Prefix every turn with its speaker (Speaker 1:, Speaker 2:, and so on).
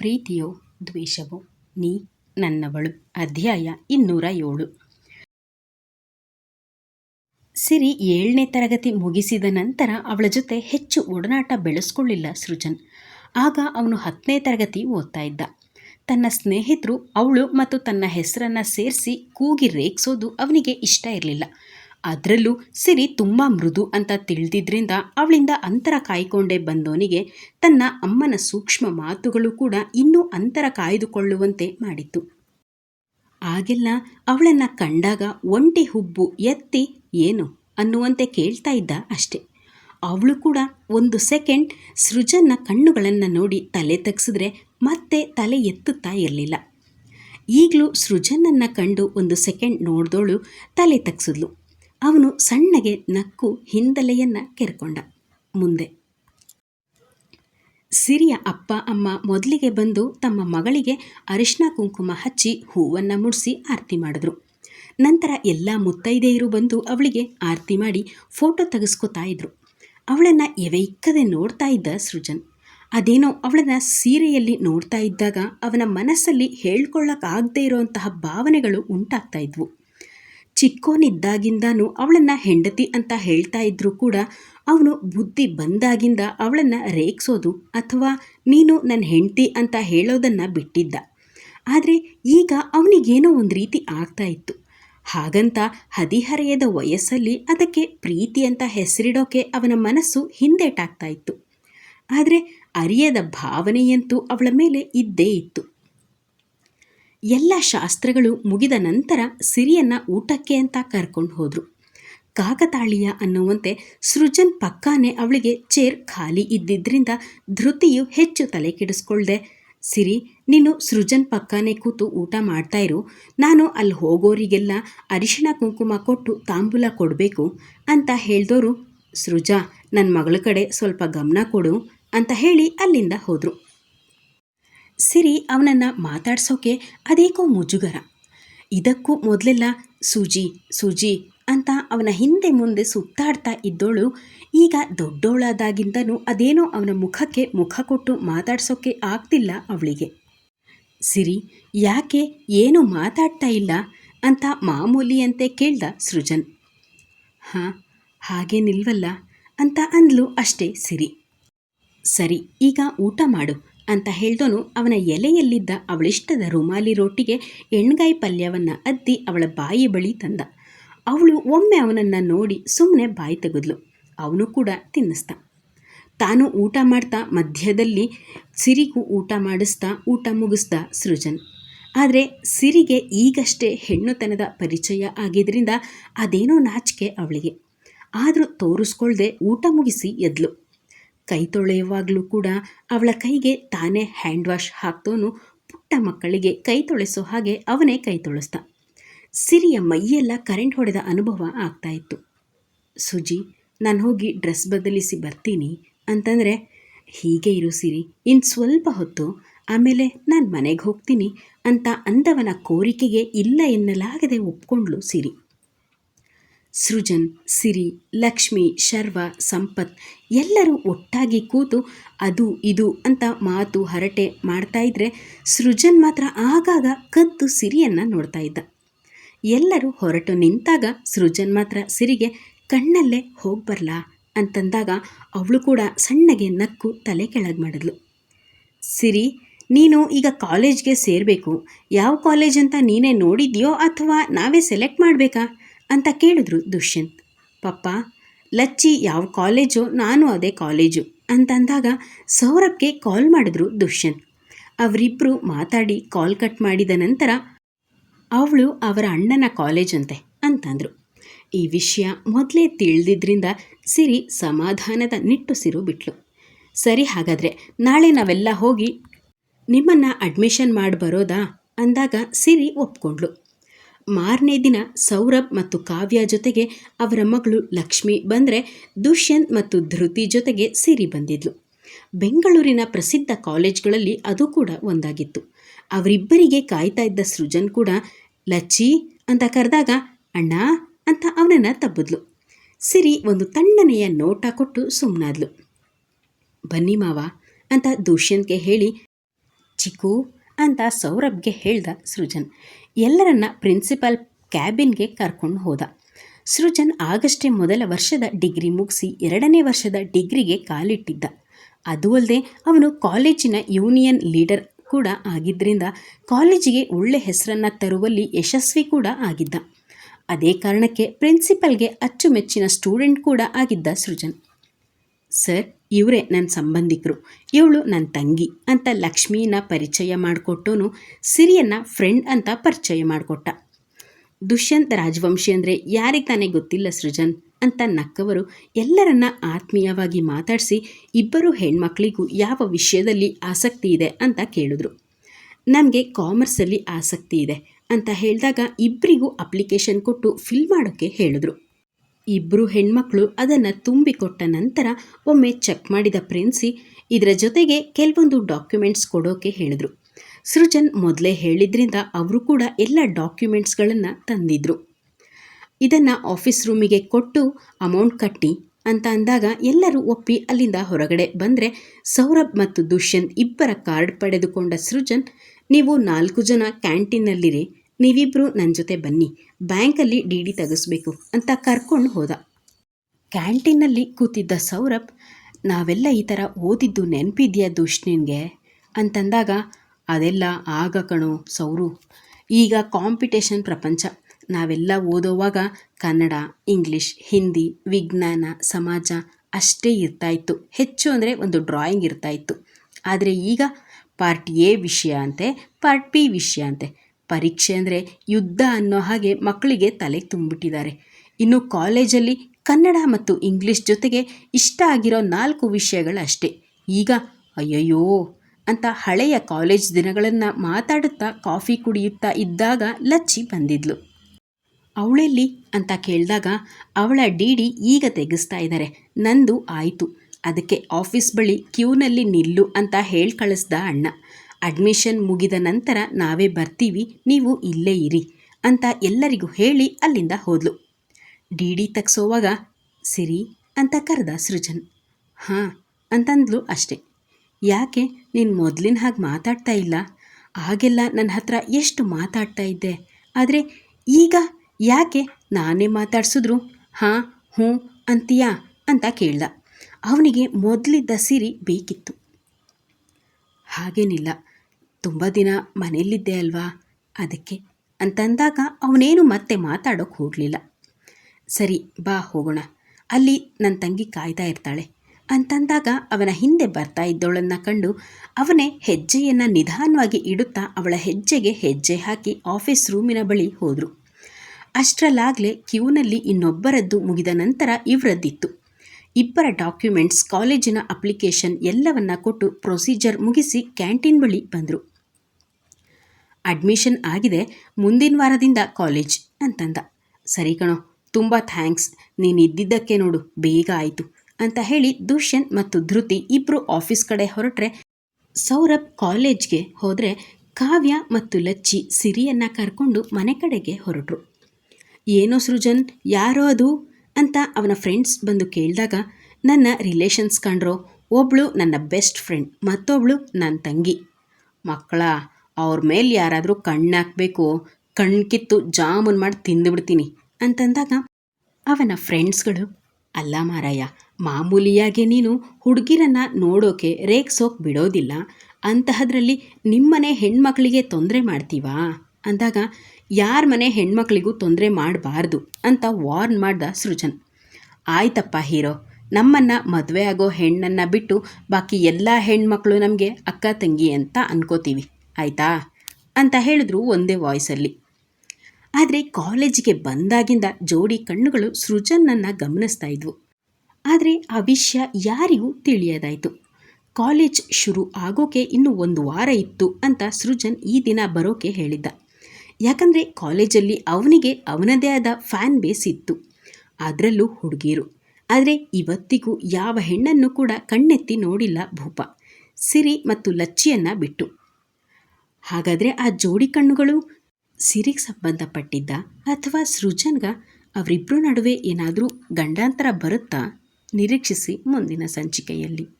Speaker 1: ಪ್ರೀತಿಯೋ ದ್ವೇಷವೋ ನೀ ನನ್ನವಳು. ಅಧ್ಯಾಯ ಇನ್ನೂರ ಏಳು. ಸಿರಿ ಏಳನೇ ತರಗತಿ ಮುಗಿಸಿದ ನಂತರ ಅವಳ ಜೊತೆ ಹೆಚ್ಚು ಒಡನಾಟ ಬೆಳೆಸ್ಕೊಳ್ಳಿಲ್ಲ ಸೃಜನ್. ಆಗ ಅವನು ಹತ್ತನೇ ತರಗತಿ ಓದ್ತಾ ಇದ್ದ. ತನ್ನ ಸ್ನೇಹಿತರು, ಅವಳು ಮತ್ತು ತನ್ನ ಹೆಸರನ್ನು ಸೇರಿಸಿ ಕೂಗಿ ರೇಗಿಸೋದು ಅವನಿಗೆ ಇಷ್ಟ ಇರಲಿಲ್ಲ. ಅದರಲ್ಲೂ ಸಿರಿ ತುಂಬ ಮೃದು ಅಂತ ತಿಳಿದಿದ್ರಿಂದ ಅವಳಿಂದ ಅಂತರ ಕಾಯ್ಕೊಂಡೇ ಬಂದವನಿಗೆ ತನ್ನ ಅಮ್ಮನ ಸೂಕ್ಷ್ಮ ಮಾತುಗಳು ಕೂಡ ಇನ್ನೂ ಅಂತರ ಕಾಯ್ದುಕೊಳ್ಳುವಂತೆ ಮಾಡಿತ್ತು. ಆಗೆಲ್ಲ ಅವಳನ್ನು ಕಂಡಾಗ ಒಂಟಿ ಹುಬ್ಬು ಎತ್ತಿ, ಏನು? ಅನ್ನುವಂತೆ ಕೇಳ್ತಾ ಇದ್ದ ಅಷ್ಟೆ. ಅವಳು ಕೂಡ ಒಂದು ಸೆಕೆಂಡ್ ಸೃಜನ್ನ ಕಣ್ಣುಗಳನ್ನು ನೋಡಿ ತಲೆ ತಗ್ಸಿದ್ರೆ ಮತ್ತೆ ತಲೆ ಎತ್ತುತ್ತಾ ಇರಲಿಲ್ಲ. ಈಗಲೂ ಸೃಜನನ್ನು ಕಂಡು ಒಂದು ಸೆಕೆಂಡ್ ನೋಡಿದೋಳು ತಲೆ ತಗ್ಸಿದ್ಲು. ಅವನು ಸಣ್ಣಗೆ ನಕ್ಕು ಹಿಂದಲೆಯನ್ನು ಕೆರ್ಕೊಂಡ. ಮುಂದೆ. ಸಿರಿಯ ಅಪ್ಪ, ಅಮ್ಮ ಮೊದಲಿಗೆ ಬಂದು ತಮ್ಮ ಮಗಳಿಗೆ ಅರಿಶಿನ ಕುಂಕುಮ ಹಚ್ಚಿ ಹೂವನ್ನು ಮುಡಿಸಿ ಆರತಿ ಮಾಡಿದ್ರು. ನಂತರ ಎಲ್ಲ ಮುತ್ತೈದೆಯರು ಬಂದು ಅವಳಿಗೆ ಆರತಿ ಮಾಡಿ ಫೋಟೋ ತೆಗೆಸ್ಕೊತಾ ಇದ್ರು. ಅವಳನ್ನು ಎವೈಕ್ಕದೆ ನೋಡ್ತಾ ಇದ್ದ ಸೃಜನ್. ಅದೇನೋ ಅವಳನ್ನ ಸೀರೆಯಲ್ಲಿ ನೋಡ್ತಾ ಇದ್ದಾಗ ಅವನ ಮನಸ್ಸಲ್ಲಿ ಹೇಳ್ಕೊಳ್ಳೋಕ್ಕಾಗದೇ ಇರೋಂತಹ ಭಾವನೆಗಳು ಉಂಟಾಗ್ತಾ ಇದ್ವು. ಚಿಕ್ಕೋನಿದ್ದಾಗಿಂದನೂ ಅವಳನ್ನು ಹೆಂಡತಿ ಅಂತ ಹೇಳ್ತಾ ಇದ್ದರೂ ಕೂಡ ಅವನು ಬುದ್ಧಿ ಬಂದಾಗಿಂದ ಅವಳನ್ನು ರೇಗಿಸೋದು ಅಥವಾ ನೀನು ನನ್ನ ಹೆಂಡತಿ ಅಂತ ಹೇಳೋದನ್ನು ಬಿಟ್ಟಿದ್ದ. ಆದರೆ ಈಗ ಅವನಿಗೇನೋ ಒಂದು ರೀತಿ ಆಗ್ತಾ ಇತ್ತು. ಹಾಗಂತ ಹದಿಹರೆಯದ ವಯಸ್ಸಲ್ಲಿ ಅದಕ್ಕೆ ಪ್ರೀತಿ ಅಂತ ಹೆಸರಿಡೋಕೆ ಅವನ ಮನಸ್ಸು ಹಿಂದೇಟಾಗ್ತಾ ಇತ್ತು. ಆದರೆ ಅರಿಯದ ಭಾವನೆಯಂತೂ ಅವಳ ಮೇಲೆ ಇದ್ದೇ ಇತ್ತು. ಎಲ್ಲ ಶಾಸ್ತ್ರಗಳು ಮುಗಿದ ನಂತರ ಸಿರಿಯನ್ನು ಊಟಕ್ಕೆ ಅಂತ ಕರ್ಕೊಂಡು ಹೋದರು. ಕಾಕತಾಳೀಯ ಅನ್ನುವಂತೆ ಸೃಜನ್ ಪಕ್ಕಾನೆ ಅವಳಿಗೆ ಚೇರ್ ಖಾಲಿ ಇದ್ದಿದ್ದರಿಂದ ಧೃತಿಯು ಹೆಚ್ಚು ತಲೆ ಕೆಡಿಸ್ಕೊಳ್ದೆ, ಸಿರಿ, ನೀನು ಸೃಜನ್ ಪಕ್ಕಾನೆ ಕೂತು ಊಟ ಮಾಡ್ತಾ ಇರು. ನಾನು ಅಲ್ಲಿ ಹೋಗೋರಿಗೆಲ್ಲ ಅರಿಶಿಣ ಕುಂಕುಮ ಕೊಟ್ಟು ತಾಂಬೂಲ ಕೊಡಬೇಕು ಅಂತ ಹೇಳ್ದೋರು, ಸೃಜಾ ನನ್ನ ಮಗಳ ಕಡೆ ಸ್ವಲ್ಪ ಗಮನ ಕೊಡು ಅಂತ ಹೇಳಿ ಅಲ್ಲಿಂದ ಹೋದರು. ಸಿರಿ ಅವನನ್ನು ಮಾತಾಡ್ಸೋಕೆ ಅದೇಕೋ ಮುಜುಗರ. ಇದಕ್ಕೂ ಮೊದಲೆಲ್ಲ ಸೂಜಿ ಸೂಜಿ ಅಂತ ಅವನ ಹಿಂದೆ ಮುಂದೆ ಸುತ್ತಾಡ್ತಾ ಇದ್ದೋಳು, ಈಗ ದೊಡ್ಡೋಳಾದಾಗಿಂದನೂ ಅದೇನೋ ಅವನ ಮುಖಕ್ಕೆ ಮುಖ ಕೊಟ್ಟು ಮಾತಾಡ್ಸೋಕೆ ಆಗ್ತಿಲ್ಲ ಅವಳಿಗೆ. ಸಿರಿ, ಯಾಕೆ ಏನು ಮಾತಾಡ್ತಾ ಇಲ್ಲ ಅಂತ ಮಾಮೂಲಿಯಂತೆ ಕೇಳ್ದ ಸೃಜನ್. ಹಾಂ ಹಾಗೇನಿಲ್ವಲ್ಲ ಅಂತ ಅಂದ್ಲು ಅಷ್ಟೇ ಸಿರಿ. ಸರಿ, ಈಗ ಊಟ ಮಾಡು. ಅಂತ ಹೇಳ್ದೋನು ಅವನ ಎಲೆಯಲ್ಲಿದ್ದ ಅವಳಿಷ್ಟದ ರುಮಾಲಿ ರೋಟಿಗೆ ಎಣ್ಗಾಯಿ ಪಲ್ಯವನ್ನು ಅದ್ದಿ ಅವಳ ಬಾಯಿ ಬಳಿ ತಂದ. ಅವಳು ಒಮ್ಮೆ ಅವನನ್ನು ನೋಡಿ ಸುಮ್ಮನೆ ಬಾಯಿ ತೆಗೆದ್ಲು. ಅವನು ಕೂಡ ತಿನ್ನಿಸ್ದ. ತಾನು ಊಟ ಮಾಡ್ತಾ ಮಧ್ಯದಲ್ಲಿ ಸಿರಿಗೂ ಊಟ ಮಾಡಿಸ್ತಾ ಊಟ ಮುಗಿಸ್ದ ಸೃಜನ್. ಆದರೆ ಸಿರಿಗೆ ಈಗಷ್ಟೇ ಹೆಣ್ಣುತನದ ಪರಿಚಯ ಆಗಿದ್ದರಿಂದ ಅದೇನೋ ನಾಚಿಕೆ ಅವಳಿಗೆ. ಆದರೂ ತೋರಿಸ್ಕೊಳ್ದೆ ಊಟ ಮುಗಿಸಿ ಎದ್ಲು. ಕೈ ತೊಳೆಯುವಾಗಲೂ ಕೂಡ ಅವಳ ಕೈಗೆ ತಾನೇ ಹ್ಯಾಂಡ್ ವಾಶ್ ಹಾಕ್ತೋನು ಪುಟ್ಟ ಮಕ್ಕಳಿಗೆ ಕೈ ತೊಳೆಸೋ ಹಾಗೆ ಅವನೇ ಕೈ ತೊಳೆಸ್ದ. ಸಿರಿಯ ಮೈಯೆಲ್ಲ ಕರೆಂಟ್ ಹೊಡೆದ ಅನುಭವ ಆಗ್ತಾ ಇತ್ತು. ಸುಜಿ, ನಾನು ಹೋಗಿ ಡ್ರೆಸ್ ಬದಲಿಸಿ ಬರ್ತೀನಿ ಅಂತಂದರೆ, ಹೀಗೆ ಇರು ಸಿರಿ ಇನ್ನು ಸ್ವಲ್ಪ ಹೊತ್ತು, ಆಮೇಲೆ ನಾನು ಮನೆಗೆ ಹೋಗ್ತೀನಿ ಅಂತ ಅಂದವನ ಕೋರಿಕೆಗೆ ಇಲ್ಲ ಎನ್ನಲಾಗದೆ ಒಪ್ಕೊಂಡ್ಲು ಸಿರಿ. ಸೃಜನ್, ಸಿರಿ, ಲಕ್ಷ್ಮಿ, ಶರ್ವ, ಸಂಪತ್ ಎಲ್ಲರೂ ಒಟ್ಟಾಗಿ ಕೂತು ಅದು ಇದು ಅಂತ ಮಾತು ಹರಟೆ ಮಾಡ್ತಾ ಇದ್ರೆ ಸೃಜನ್ ಮಾತ್ರ ಆಗಾಗ ಕದ್ದು ಸಿರಿಯನ್ನು ನೋಡ್ತಾ ಇದ್ದ. ಎಲ್ಲರೂ ಹೊರಟು ನಿಂತಾಗ ಸೃಜನ್ ಮಾತ್ರ ಸಿರಿಗೆ, ಕಣ್ಣಲ್ಲೇ ಹೋಗಿ ಬರಲಾ? ಅಂತಂದಾಗ ಅವಳು ಕೂಡ ಸಣ್ಣಗೆ ನಕ್ಕು ತಲೆ ಕೆಳಗೆ ಮಾಡಿದ್ಲು. ಸಿರಿ, ನೀನು ಈಗ ಕಾಲೇಜ್ಗೆ ಸೇರಬೇಕು. ಯಾವ ಕಾಲೇಜ್ ಅಂತ ನೀನೇ ನೋಡಿದ್ಯೋ ಅಥವಾ ನಾವೇ ಸೆಲೆಕ್ಟ್ ಮಾಡಬೇಕಾ? ಅಂತ ಕೇಳಿದ್ರು ದುಷ್ಯಂತ್. ಪಪ್ಪ, ಲಚ್ಚಿ ಯಾವ ಕಾಲೇಜು? ನಾನು ಅದೇ ಕಾಲೇಜು ಅಂತಂದಾಗ ಸೌರಭ್ಗೆ ಕಾಲ್ ಮಾಡಿದ್ರು ದುಷ್ಯಂತ್. ಅವರಿಬ್ಬರು ಮಾತಾಡಿ ಕಾಲ್ ಕಟ್ ಮಾಡಿದ ನಂತರ ಅವಳು ಅವರ ಅಣ್ಣನ ಕಾಲೇಜ್ ಅಂತೆ ಅಂತಂದರು. ಈ ವಿಷಯ ಮೊದಲೇ ತಿಳಿದಿದ್ದರಿಂದ ಸಿರಿ ಸಮಾಧಾನದ ನಿಟ್ಟುಸಿರು ಬಿಟ್ಲು. ಸರಿ ಹಾಗಾದರೆ, ನಾಳೆ ನಾವೆಲ್ಲ ಹೋಗಿ ನಿಮ್ಮನ್ನು ಅಡ್ಮಿಷನ್ ಮಾಡಿ ಬರೋದಾ? ಅಂದಾಗ ಸಿರಿ ಒಪ್ಕೊಂಡ್ಳು. ಮಾರನೇ ದಿನ ಸೌರಭ್ ಮತ್ತು ಕಾವ್ಯ ಜೊತೆಗೆ ಅವರ ಮಗಳು ಲಕ್ಷ್ಮಿ ಬಂದರೆ ದುಷ್ಯಂತ್ ಮತ್ತು ಧೃತಿ ಜೊತೆಗೆ ಸಿರಿ ಬಂದಿದ್ಲು. ಬೆಂಗಳೂರಿನ ಪ್ರಸಿದ್ಧ ಕಾಲೇಜ್ಗಳಲ್ಲಿ ಅದು ಕೂಡ ಒಂದಾಗಿತ್ತು. ಅವರಿಬ್ಬರಿಗೆ ಕಾಯ್ತಾ ಇದ್ದ ಸೃಜನ್ ಕೂಡ, ಲಚ್ಚಿ ಅಂತ ಕರೆದಾಗ, ಅಣ್ಣ ಅಂತ ಅವನನ್ನು ತಬ್ಬಿದ್ಲು. ಸಿರಿ ಒಂದು ತಣ್ಣನೆಯ ನೋಟ ಕೊಟ್ಟು ಸುಮ್ಮನಾದ್ಲು ಬನ್ನಿ ಮಾವ ಅಂತ ದುಷ್ಯಂತ್ಗೆ ಹೇಳಿ, ಚಿಕ್ಕು ಅಂತ ಸೌರಭ್ಗೆ ಹೇಳ್ದ ಸೃಜನ್. ಎಲ್ಲರನ್ನ ಪ್ರಿನ್ಸಿಪಾಲ್ ಕ್ಯಾಬಿನ್ಗೆ ಕರ್ಕೊಂಡು ಹೋದ. ಸೃಜನ್ ಆಗಷ್ಟೇ ಮೊದಲ ವರ್ಷದ ಡಿಗ್ರಿ ಮುಗಿಸಿ ಎರಡನೇ ವರ್ಷದ ಡಿಗ್ರಿಗೆ ಕಾಲಿಟ್ಟಿದ್ದ. ಅದು ಅಲ್ಲದೆ ಅವನು ಕಾಲೇಜಿನ ಯೂನಿಯನ್ ಲೀಡರ್ ಕೂಡ ಆಗಿದ್ದರಿಂದ ಕಾಲೇಜಿಗೆ ಒಳ್ಳೆ ಹೆಸರನ್ನು ತರುವಲ್ಲಿ ಯಶಸ್ವಿ ಕೂಡ ಆಗಿದ್ದ. ಅದೇ ಕಾರಣಕ್ಕೆ ಪ್ರಿನ್ಸಿಪಲ್ಗೆ ಅಚ್ಚುಮೆಚ್ಚಿನ ಸ್ಟೂಡೆಂಟ್ ಕೂಡ ಆಗಿದ್ದ ಸೃಜನ್. ಸರ್ ಇವರೇ ನನ್ನ ಸಂಬಂಧಿಕರು, ಇವಳು ನನ್ನ ತಂಗಿ ಅಂತ ಲಕ್ಷ್ಮೀನ ಪರಿಚಯ ಮಾಡಿಕೊಟ್ಟೋನು ಸಿರಿಯನ್ನ ಫ್ರೆಂಡ್ ಅಂತ ಪರಿಚಯ ಮಾಡಿಕೊಟ್ಟ. ದುಷ್ಯಂತ್ ರಾಜವಂಶಿ ಅಂದರೆ ಯಾರಿಗೆ ತಾನೇ ಗೊತ್ತಿಲ್ಲ ಸೃಜನ್ ಅಂತ ನಕ್ಕವರು ಎಲ್ಲರನ್ನ ಆತ್ಮೀಯವಾಗಿ ಮಾತಾಡಿಸಿ ಇಬ್ಬರು ಹೆಣ್ಮಕ್ಳಿಗೂ ಯಾವ ವಿಷಯದಲ್ಲಿ ಆಸಕ್ತಿ ಇದೆ ಅಂತ ಕೇಳಿದ್ರು. ನಮಗೆ ಕಾಮರ್ಸಲ್ಲಿ ಆಸಕ್ತಿ ಇದೆ ಅಂತ ಹೇಳಿದಾಗ ಇಬ್ಬರಿಗೂ ಅಪ್ಲಿಕೇಶನ್ ಕೊಟ್ಟು ಫಿಲ್ ಮಾಡೋಕ್ಕೆ ಹೇಳಿದ್ರು. ಇಬ್ಬರು ಹೆಣ್ಮಕ್ಳು ಅದನ್ನು ತುಂಬಿಕೊಟ್ಟ ನಂತರ ಒಮ್ಮೆ ಚೆಕ್ ಮಾಡಿದ ಪ್ರಿನ್ಸಿ ಇದರ ಜೊತೆಗೆ ಕೆಲವೊಂದು ಡಾಕ್ಯುಮೆಂಟ್ಸ್ ಕೊಡೋಕೆ ಹೇಳಿದ್ರು. ಸೃಜನ್ ಮೊದಲೇ ಹೇಳಿದ್ರಿಂದ ಅವರು ಕೂಡ ಎಲ್ಲ ಡಾಕ್ಯುಮೆಂಟ್ಸ್ಗಳನ್ನು ತಂದಿದ್ರು. ಇದನ್ನು ಆಫೀಸ್ ರೂಮಿಗೆ ಕೊಟ್ಟು ಅಮೌಂಟ್ ಕಟ್ಟಿ ಅಂತ ಅಂದಾಗ ಎಲ್ಲರೂ ಒಪ್ಪಿ ಅಲ್ಲಿಂದ ಹೊರಗಡೆ ಬಂದರೆ ಸೌರಭ್ ಮತ್ತು ದುಷ್ಯಂತ್ ಇಬ್ಬರ ಕಾರ್ಡ್ ಪಡೆದುಕೊಂಡ ಸೃಜನ್, ನೀವು ನಾಲ್ಕು ಜನ ಕ್ಯಾಂಟೀನಲ್ಲಿರಿ ನೀವಿಬ್ಬರು ನನ್ನ ಜೊತೆ ಬನ್ನಿ. ಬ್ಯಾಂಕಲ್ಲಿ ಡಿ ಡಿ ತೆಗೆಸ್ಬೇಕು ಅಂತ ಕರ್ಕೊಂಡು ಹೋದ. ಕ್ಯಾಂಟೀನಲ್ಲಿ ಕೂತಿದ್ದ ಸೌರಭ್, ನಾವೆಲ್ಲ ಈ ಥರ ಓದಿದ್ದು ನೆನಪಿದೆಯಾ ದುಷ್ ನಿನಗೆ? ಅಂತಂದಾಗ, ಅದೆಲ್ಲ ಆಗ ಕಣೋ ಸೌರು. ಈಗ ಕಾಂಪಿಟೇಷನ್ ಪ್ರಪಂಚ. ನಾವೆಲ್ಲ ಓದೋವಾಗ ಕನ್ನಡ, ಇಂಗ್ಲೀಷ್, ಹಿಂದಿ, ವಿಜ್ಞಾನ, ಸಮಾಜ ಅಷ್ಟೇ ಇರ್ತಾಯಿತ್ತು. ಹೆಚ್ಚು ಅಂದರೆ ಒಂದು ಡ್ರಾಯಿಂಗ್ ಇರ್ತಾಯಿತ್ತು. ಆದರೆ ಈಗ ಪಾರ್ಟ್ ಎ ವಿಷಯ ಅಂತೆ, ಪಾರ್ಟ್ ಬಿ ವಿಷಯ ಅಂತೆ. ಪರೀಕ್ಷೆ ಅಂದರೆ ಯುದ್ಧ ಅನ್ನೋ ಹಾಗೆ ಮಕ್ಕಳಿಗೆ ತಲೆ ತುಂಬಿಟ್ಟಿದ್ದಾರೆ. ಇನ್ನು ಕಾಲೇಜಲ್ಲಿ ಕನ್ನಡ ಮತ್ತು ಇಂಗ್ಲೀಷ್ ಜೊತೆಗೆ ಇಷ್ಟ ಆಗಿರೋ ನಾಲ್ಕು ವಿಷಯಗಳಷ್ಟೇ. ಈಗ ಅಯ್ಯಯ್ಯೋ ಅಂತ ಹಳೆಯ ಕಾಲೇಜ್ ದಿನಗಳನ್ನು ಮಾತಾಡುತ್ತಾ ಕಾಫಿ ಕುಡಿಯುತ್ತಾ ಇದ್ದಾಗ ಲಚ್ಚಿ ಬಂದಿದ್ಲು. ಅವಳೆಲ್ಲಿ ಅಂತ ಕೇಳಿದಾಗ ಅವಳ ಡಿ ಡಿ ಈಗ ತೆಗೆಸ್ತಾ ಇದ್ದಾರೆ. ನಂದು ಆಯಿತು. ಅದಕ್ಕೆ ಆಫೀಸ್ ಬಳಿ ಕ್ಯೂನಲ್ಲಿ ನಿಲ್ಲು ಅಂತ ಹೇಳಿ ಕಳಿಸ್ದ ಅಣ್ಣ. ಅಡ್ಮಿಷನ್ ಮುಗಿದ ನಂತರ ನಾವೇ ಬರ್ತೀವಿ, ನೀವು ಇಲ್ಲೇ ಇರಿ ಅಂತ ಎಲ್ಲರಿಗೂ ಹೇಳಿ ಅಲ್ಲಿಂದ ಹೋದ್ಲು. ಡಿ ಡಿ ತಗ್ಸೋವಾಗ, ಸಿರಿ ಅಂತ ಕರೆದ ಸೃಜನ್. ಹಾಂ ಅಂತಂದ್ಲು ಅಷ್ಟೆ. ಯಾಕೆ? ನೀನು ಮೊದಲಿನ ಹಾಗೆ ಮಾತಾಡ್ತಾ ಇಲ್ಲ. ಆಗೆಲ್ಲ ನನ್ನ ಹತ್ರ ಎಷ್ಟು ಮಾತಾಡ್ತಾ ಇದ್ದೆ. ಆದರೆ ಈಗ ಯಾಕೆ ನಾನೇ ಮಾತಾಡ್ಸಿದ್ರು? ಹಾಂ, ಹ್ಞೂ ಅಂತೀಯಾ? ಅಂತ ಕೇಳ್ದ. ಅವನಿಗೆ ಮೊದಲಿದ್ದ ಸಿರಿ ಬೇಕಿತ್ತು. ಹಾಗೇನಿಲ್ಲ. ತುಂಬ ದಿನ ಮನೆಯಲ್ಲಿದ್ದೆ ಅಲ್ವಾ? ಅದಕ್ಕೆ. ಅಂತಂದಾಗ ಅವನೇನು ಮತ್ತೆ ಮಾತಾಡೋಕ್ಕೆ ಹೋಗಲಿಲ್ಲ. ಸರಿ, ಬಾ ಹೋಗೋಣ. ಅಲ್ಲಿ ನನ್ನ ತಂಗಿ ಕಾಯ್ತಾ ಇರ್ತಾಳೆ. ಅಂತಂದಾಗ ಅವನ ಹಿಂದೆ ಬರ್ತಾ ಇದ್ದವಳನ್ನು ಕಂಡು ಅವನೇ ಹೆಜ್ಜೆಯನ್ನು ನಿಧಾನವಾಗಿ ಇಡುತ್ತಾ ಅವಳ ಹೆಜ್ಜೆಗೆ ಹೆಜ್ಜೆ ಹಾಕಿ ಆಫೀಸ್ ರೂಮಿನ ಬಳಿ ಹೋದರು. ಅಷ್ಟರಲ್ಲಾಗಲೇ ಕ್ಯೂನಲ್ಲಿ ಇನ್ನೊಬ್ಬರದ್ದು ಮುಗಿದ ನಂತರ ಇವರದ್ದಿತ್ತು. ಇಬ್ಬರ ಡಾಕ್ಯುಮೆಂಟ್ಸ್, ಕಾಲೇಜಿನ ಅಪ್ಲಿಕೇಶನ್ ಎಲ್ಲವನ್ನ ಕೊಟ್ಟು ಪ್ರೊಸೀಜರ್ ಮುಗಿಸಿ ಕ್ಯಾಂಟೀನ್ ಬಳಿ ಬಂದರು. ಅಡ್ಮಿಷನ್ ಆಗಿದೆ, ಮುಂದಿನ ವಾರದಿಂದ ಕಾಲೇಜ್ ಅಂತಂದ. ಸರಿ ಕಣೋ, ತುಂಬ ಥ್ಯಾಂಕ್ಸ್, ನೀನು ಇದ್ದಿದ್ದಕ್ಕೆ ನೋಡು, ಬೇಗ ಆಯಿತು ಅಂತ ಹೇಳಿ ದುಷ್ಯಂತ್ ಮತ್ತು ಧೃತಿ ಇಬ್ಬರು ಆಫೀಸ್ ಕಡೆ ಹೊರಟ್ರೆ ಸೌರಭ್ ಕಾಲೇಜ್ಗೆ ಹೋದರೆ ಕಾವ್ಯ ಮತ್ತು ಲಚ್ಚಿ ಸಿರಿಯನ್ನು ಕರ್ಕೊಂಡು ಮನೆ ಕಡೆಗೆ ಹೊರಟರು. ಏನೋ ಸೃಜನ್, ಯಾರೋ ಅದು? ಅಂತ ಅವನ ಫ್ರೆಂಡ್ಸ್ ಬಂದು ಕೇಳಿದಾಗ, ನನ್ನ ರಿಲೇಷನ್ಸ್ ಕಂಡ್ರೋ ಒಬ್ಳು ನನ್ನ ಬೆಸ್ಟ್ ಫ್ರೆಂಡ್, ಮತ್ತೊಬ್ಳು ನನ್ನ ತಂಗಿ. ಮಕ್ಕಳ ಅವ್ರ ಮೇಲೆ ಯಾರಾದರೂ ಕಣ್ಣಾಕಬೇಕು ಕಣ್ಣು ಕಿತ್ತು ಜಾಮೂನ್ ಮಾಡಿ ತಿಂದುಬಿಡ್ತೀನಿ ಅಂತಂದಾಗ ಅವನ ಫ್ರೆಂಡ್ಸ್ಗಳು, ಅಲ್ಲ ಮಾರಾಯ, ಮಾಮೂಲಿಯಾಗಿ ನೀನು ಹುಡುಗಿರನ್ನ ನೋಡೋಕೆ ರೇಗ್ಸೋಕೆ ಬಿಡೋದಿಲ್ಲ, ಅಂತಹದ್ರಲ್ಲಿ ನಿಮ್ಮನೆ ಹೆಣ್ಮಕ್ಳಿಗೆ ತೊಂದರೆ ಮಾಡ್ತೀವಾ? ಅಂದಾಗ, ಯಾರ ಮನೆ ಹೆಣ್ಮಕ್ಳಿಗೂ ತೊಂದರೆ ಮಾಡಬಾರ್ದು ಅಂತ ವಾರ್ನ್ ಮಾಡ್ದ ಸೃಜನ್. ಆಯ್ತಪ್ಪ ಹೀರೋ, ನಮ್ಮನ್ನು ಮದುವೆ ಆಗೋ ಹೆಣ್ಣನ್ನು ಬಿಟ್ಟು ಬಾಕಿ ಎಲ್ಲ ಹೆಣ್ಮಕ್ಳು ನಮಗೆ ಅಕ್ಕ, ತಂಗಿ ಅಂತ ಅನ್ಕೋತೀವಿ. ಆಯಿತಾ? ಅಂತ ಹೇಳಿದ್ರು ಒಂದೇ ವಾಯ್ಸಲ್ಲಿ. ಆದರೆ ಕಾಲೇಜಿಗೆ ಬಂದಾಗಿಂದ ಜೋಡಿ ಕಣ್ಣುಗಳು ಸೃಜನ್ನನ್ನು ಗಮನಿಸ್ತಾ ಇದ್ವು. ಆದರೆ ಆ ವಿಷಯ ಯಾರಿಗೂ ತಿಳಿಯದಾಯಿತು. ಕಾಲೇಜ್ ಶುರು ಆಗೋಕೆ ಇನ್ನು ಒಂದು ವಾರ ಇತ್ತು ಅಂತ ಸೃಜನ್ ಈ ದಿನ ಬರೋಕೆ ಹೇಳಿದ್ದ. ಯಾಕಂದರೆ ಕಾಲೇಜಲ್ಲಿ ಅವನಿಗೆ ಅವನದೇ ಆದ ಫ್ಯಾನ್ ಬೇಸ್ ಇತ್ತು. ಅದರಲ್ಲೂ ಹುಡುಗಿರು. ಆದರೆ ಇವತ್ತಿಗೂ ಯಾವ ಹೆಣ್ಣನ್ನು ಕೂಡ ಕಣ್ಣೆತ್ತಿ ನೋಡಿಲ್ಲ ಭೂಪ. ಸಿರಿ ಮತ್ತು ಲಚ್ಚಿಯನ್ನು ಬಿಟ್ಟು. ಹಾಗಾದರೆ ಆ ಜೋಡಿ ಕಣ್ಣುಗಳು ಸಿರಿಗೆ ಸಂಬಂಧಪಟ್ಟಿದ್ದ ಅಥವಾ ಸೃಜನ್ಗ ಅವರಿಬ್ಬರ ನಡುವೆ ಏನಾದರೂ ಗಂಡಾಂತರ ಬರುತ್ತಾ? ನಿರೀಕ್ಷಿಸಿ ಮುಂದಿನ ಸಂಚಿಕೆಯಲ್ಲಿ.